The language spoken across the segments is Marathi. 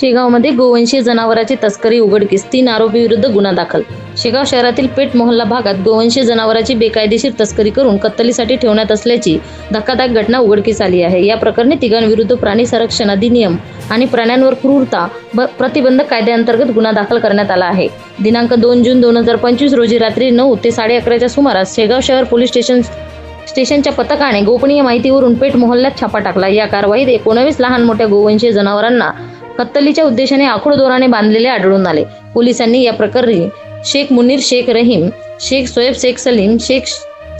शेगावमध्ये गोवंशीय जनावरांची तस्करी उघडकीस तीन आरोपी विरुद्ध गुन्हा दाखल. शेगाव शहरातील पेठ मोहल्ला भागात गोवंशीय जनावरांची बेकायदेशीर तस्करी करून कत्तलीसाठी ठेवण्यात असल्याची धक्कादायक घटना उघडकीस आली आहे. या प्रकरणी तिघांविरुद्ध प्राणी संरक्षण अधिनियम आणि प्राण्यांवर क्रूरता ब- प्रतिबंधक कायद्याअंतर्गत गुन्हा दाखल करण्यात आला आहे. दिनांक दोन जून दोन हजार पंचवीस रोजी रात्री नऊ ते साडे अकराच्या सुमारास शेगाव शहर पोलीस स्टेशन स्टेशनच्या पथकाने गोपनीय माहितीवरून पेठ मोहल्ल्यात छापा टाकला. या कारवाईत एकोणवीस लहान मोठ्या गोवंशीय जनावरांना कत्तलीच्या उद्देशाने आखूड दोराने बांधलेले आढळून आले. पोलिसांनी या प्रकरणी शेख मुनीर शेख रहीम शेख सोएब शेख सलीम शेख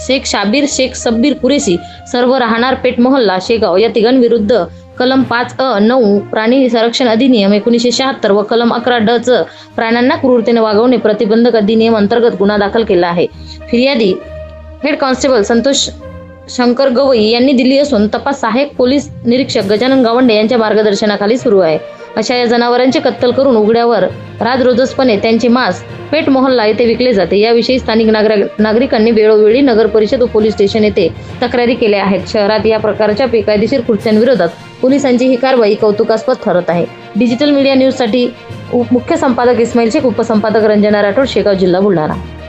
शेख शाबीर शेख सब्बीर कुरेशी सर्व राहणार पेठ मोहल्ला शेगाव या तिघांविरुद्ध कलम पाच अ नऊ प्राणी संरक्षण अधिनियम एकोणीसशे शहात्तर व कलम अकरा ड च प्राण्यांना क्रूरतेने वागवणे प्रतिबंधक अधिनियम अंतर्गत गुन्हा दाखल केला आहे. फिर्यादी हेड कॉन्स्टेबल संतोष शंकर गवई यांनी दिली असून तपास सहाय्यक पोलीस निरीक्षक गजानन गावंडे यांच्या मार्गदर्शनाखाली सुरू आहे. अशा या जनावरांची कत्तल करून उघड्यावर राजरोजसपणे त्यांचे मांस पेठ मोहल्ला येथे विकले जाते. याविषयी स्थानिक नागरिकांनी वेळोवेळी नगर परिषद व पोलीस स्टेशन येथे तक्रारी केल्या आहेत. शहरात या प्रकारच्या बेकायदेशीर कृत्यांविरोधात पोलिसांची ही कारवाई कौतुकास्पद ठरत आहे. डिजिटल मीडिया न्यूजसाठी उप- मुख्य संपादक इस्माईल शेख उपसंपादक रंजना राठोड शेगाव जिल्हा बुलढाणा.